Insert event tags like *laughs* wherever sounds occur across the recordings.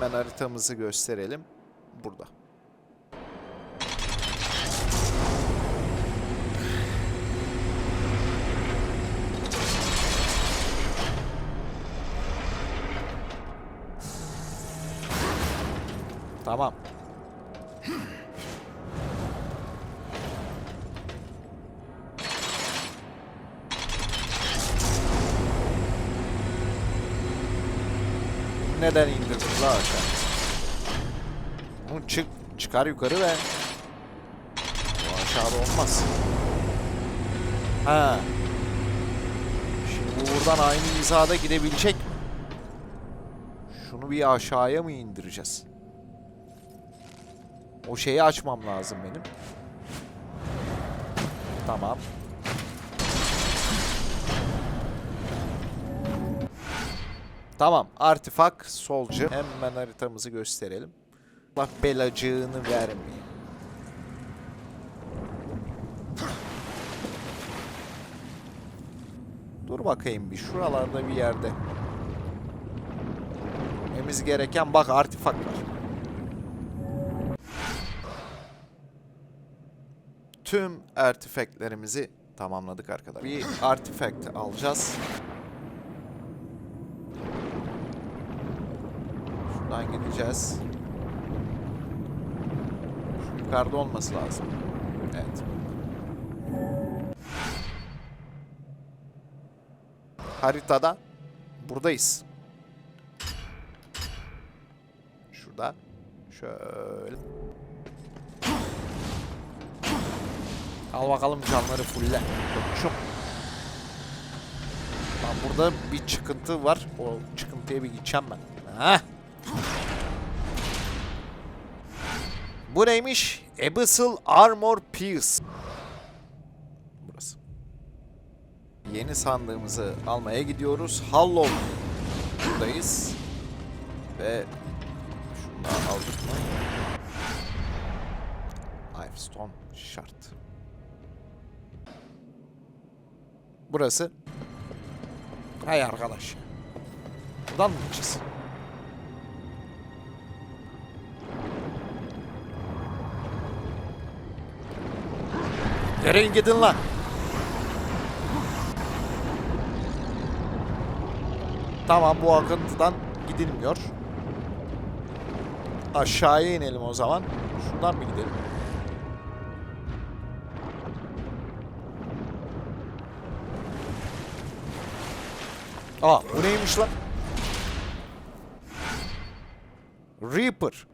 Hemen haritamızı gösterelim. Burada. Tamam. Neden indirdin la aşağı? Çık, çıkar yukarı ve bu aşağıda olmaz. Ha. Şimdi bu buradan aynı hizada gidebilecek mi? Şunu bir aşağıya mı indireceğiz? O şeyi açmam lazım benim. Tamam. Tamam. Artifak solcu. Hemen haritamızı gösterelim. Bak belacığını vermeyin. Dur bakayım bir şuralarda bir yerde. Gitmemiz gereken bak artifak var. Tüm artifactlerimizi tamamladık arkadaşlar. Bir artifact alacağız. Şuradan gideceğiz. Yukarıda olması lazım. Evet. Haritada buradayız. Şurada. Şöyle. Al bakalım canları fulle. Koçum. Lan burada bir çıkıntı var. O çıkıntıya bir gideceğim ben. Heh. Bu neymiş? Abyssal Armor Piece. Burası. Yeni sandığımızı almaya gidiyoruz. Hollow. Buradayız. Ve şunu aldık mı? Lifestone şart. Burası. Hay arkadaş. Buradan mı gideceğiz? Nereye gidin lan? Tamam bu akıntıdan gidilmiyor. Aşağıya inelim o zaman. Şuradan mı gidelim? Aa bu neymiş lan? Reaper.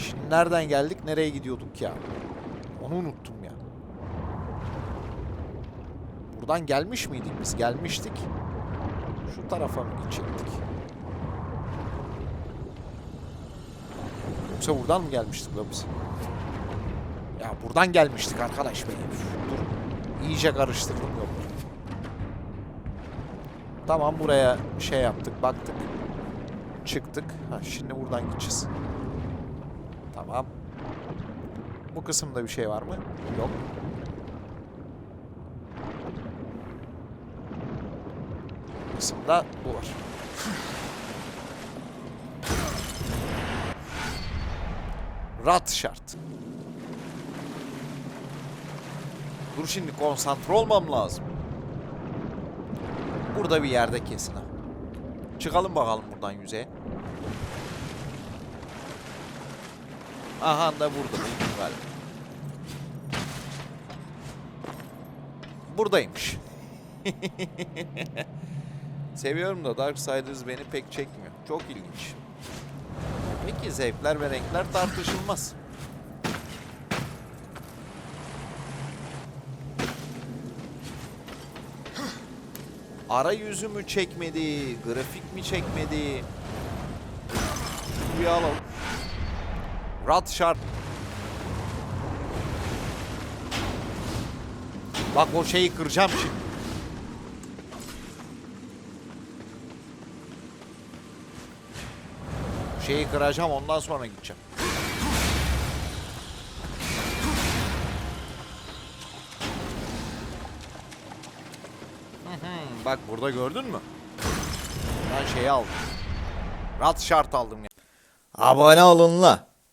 Şimdi nereden geldik, nereye gidiyorduk ya? Onu unuttum ya. Buradan gelmiş miydik biz? Gelmiştik. Şu tarafa mı gidecektik? Yoksa buradan mı gelmiştik la biz? Ya buradan gelmiştik arkadaş be. Üf, Dur. İyice karıştırdım yok. Tamam buraya şey yaptık, baktık. Çıktık. Ha, şimdi buradan gideceğiz. Tamam. Bu kısımda bir şey var mı? Yok. Bu kısımda bu var. Rat şart. Dur şimdi konsantre olmam lazım. Burada bir yerde kesin ha. Çıkalım bakalım buradan yüzeye. Aha da burada galiba? Buradaymış. *laughs* Seviyorum da Darksiders beni pek çekmiyor. Çok ilginç. Peki zevkler ve renkler tartışılmaz. Arayüzü mü çekmedi, grafik mi çekmedi? Şuraya alalım. Rat şart. Bak o şeyi kıracağım şimdi. Şeyi kıracağım ondan sonra gideceğim. Bak burada gördün mü? Ben şeyi aldım. Rat şart aldım. Abone olun la.